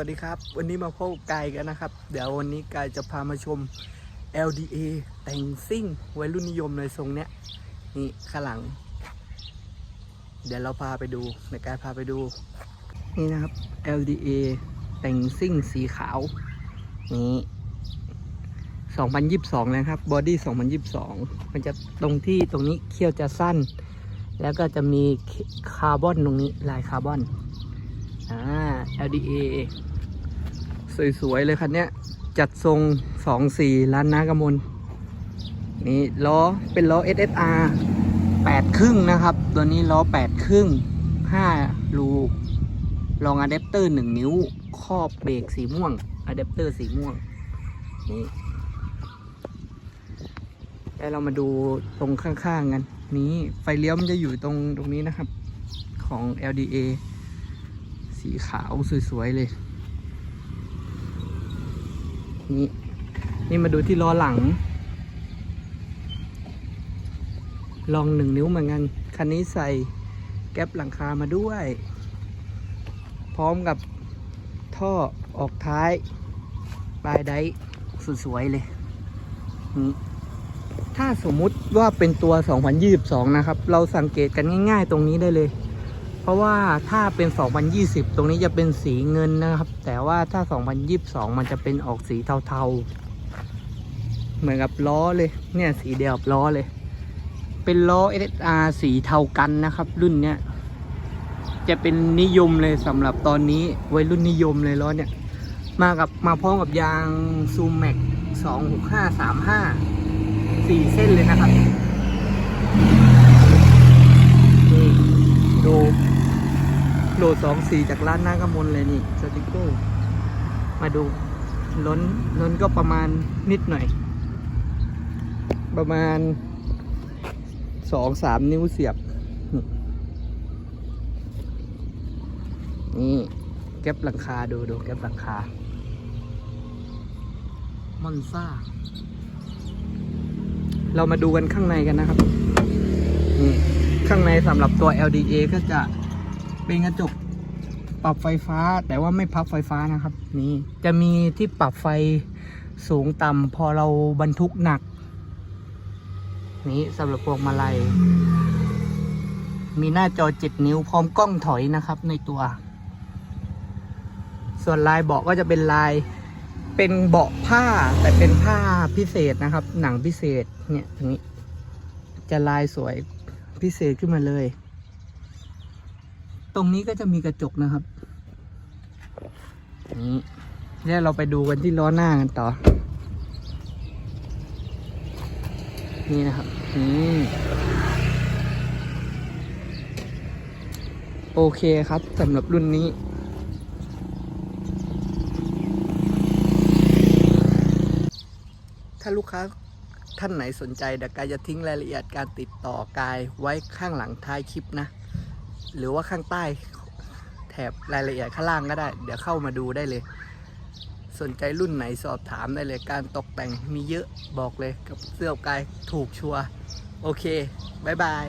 วัสดีครับ วันนี้มาพบกายกันนะครับ เดี๋ยววันนี้กายจะพามาชม LDA แต่งซิ่งวัยรุ่นนิยมเลยทรงเนี้ยนี่ข้างหลัง เดี๋ยวเราพาไปดูเดี๋ยวกายพาไปดู นี่นะครับ LDA แต่งซิ่งสีขาว นี่2022 นะครับบอดี้2022 มันจะตรงที่ตรงนี้เขี้ยวจะสั้น แล้วก็จะมีคาร์บอนตรงนี้ลายคาร์บอน อ่า LDA สวยๆเลยคันเนี้ย จัดทรง24ล้านนากระมลนี่ล้อเป็นล้อ SSR 8ครึ่งนะครับ ตัวนี้ล้อ8ครึ่ง5รูรองอะแดปเตอร์1นิ้วครอบเบรกสีม่วงอะแดปเตอร์สีม่วงนี่แล้วเรามาดูตรงข้างๆกันนี้ไฟเลี้ยวมันจะอยู่ตรงตรงนี้นะครับ ของ LDA สีขาวสวยๆเลย นี่ นี่มาดูที่ล้อหลัง ลองหนึ่งนิ้วเหมือนกัน คันนี้ใส่แก๊ปหลังคามาด้วย พร้อมกับท่อออกท้าย ปลายไดสสวยๆเลย นี่ถ้าสมมุติว่าเป็นตัว 2022 นะครับ เราสังเกตกันง่าย ๆ ตรงนี้ได้เลย เพราะว่าถ้าเป็น 2020 ตรงนี้จะเป็นสีเงินนะครับ แต่ว่าถ้า 2022 มันจะเป็นออกสีเทาๆ เหมือนกับล้อเลยเนี่ยสีเดียวกับล้อเลย เป็นล้อ SSR สีเทากันนะครับ รุ่นเนี้ยจะเป็นนิยมเลยสำหรับตอนนี้วัยรุ่นนิยมเลยล้อเนี่ยมากับมาพร้อมกับยางซูมแม็ก26535สี่เส้นเลยนะครับ นี่ดู โหลดสองสีจากร้านหน้ากำมลเลยนี่สติกเกอร์มาดูล้นล้นก็ประมาณนิดหน่อย ประมาณสองสามนิ้วเสียบ นี่แก๊ปหลังคาดูดูแก๊ปหลังคา มอนซ่า เรามาดูกันข้างในกันนะครับ นี่ ข้างในสำหรับตัว LDA ก็จะ เป็นกระจกปรับไฟฟ้าแต่ว่าไม่พับไฟฟ้านะครับ นี่จะมีที่ปรับไฟสูงต่ำพอเราบรรทุกหนัก นี่สำหรับพวงมาลัย มีหน้าจอ 7 นิ้วพร้อมกล้องถอยนะครับในตัว ส่วนลายเบาะก็จะเป็นลายเป็นเบาะผ้าแต่เป็นผ้าพิเศษนะครับ หนังพิเศษเนี่ยตรงนี้ จะลายสวยพิเศษขึ้นมาเลย ตรงนี้ก็จะมีกระจกนะครับ นี่แล้วเราไปดูกันที่ล้อหน้ากันต่อ นี่นะครับนี่โอเคครับสำหรับรุ่นนี้ถ้าลูกค้าท่านไหนสนใจเดี๋ยวกายจะทิ้งรายละเอียดการติดต่อกายไว้ข้างหลังท้ายคลิปนะ หรือว่าข้างใต้แถบรายละเอียดข้างล่างก็ได้ เดี๋ยวเข้ามาดูได้เลย สนใจรุ่นไหนสอบถามได้เลยการตกแต่งมีเยอะบอกเลยกับเสื้อกายถูกชัวโอเคบายบาย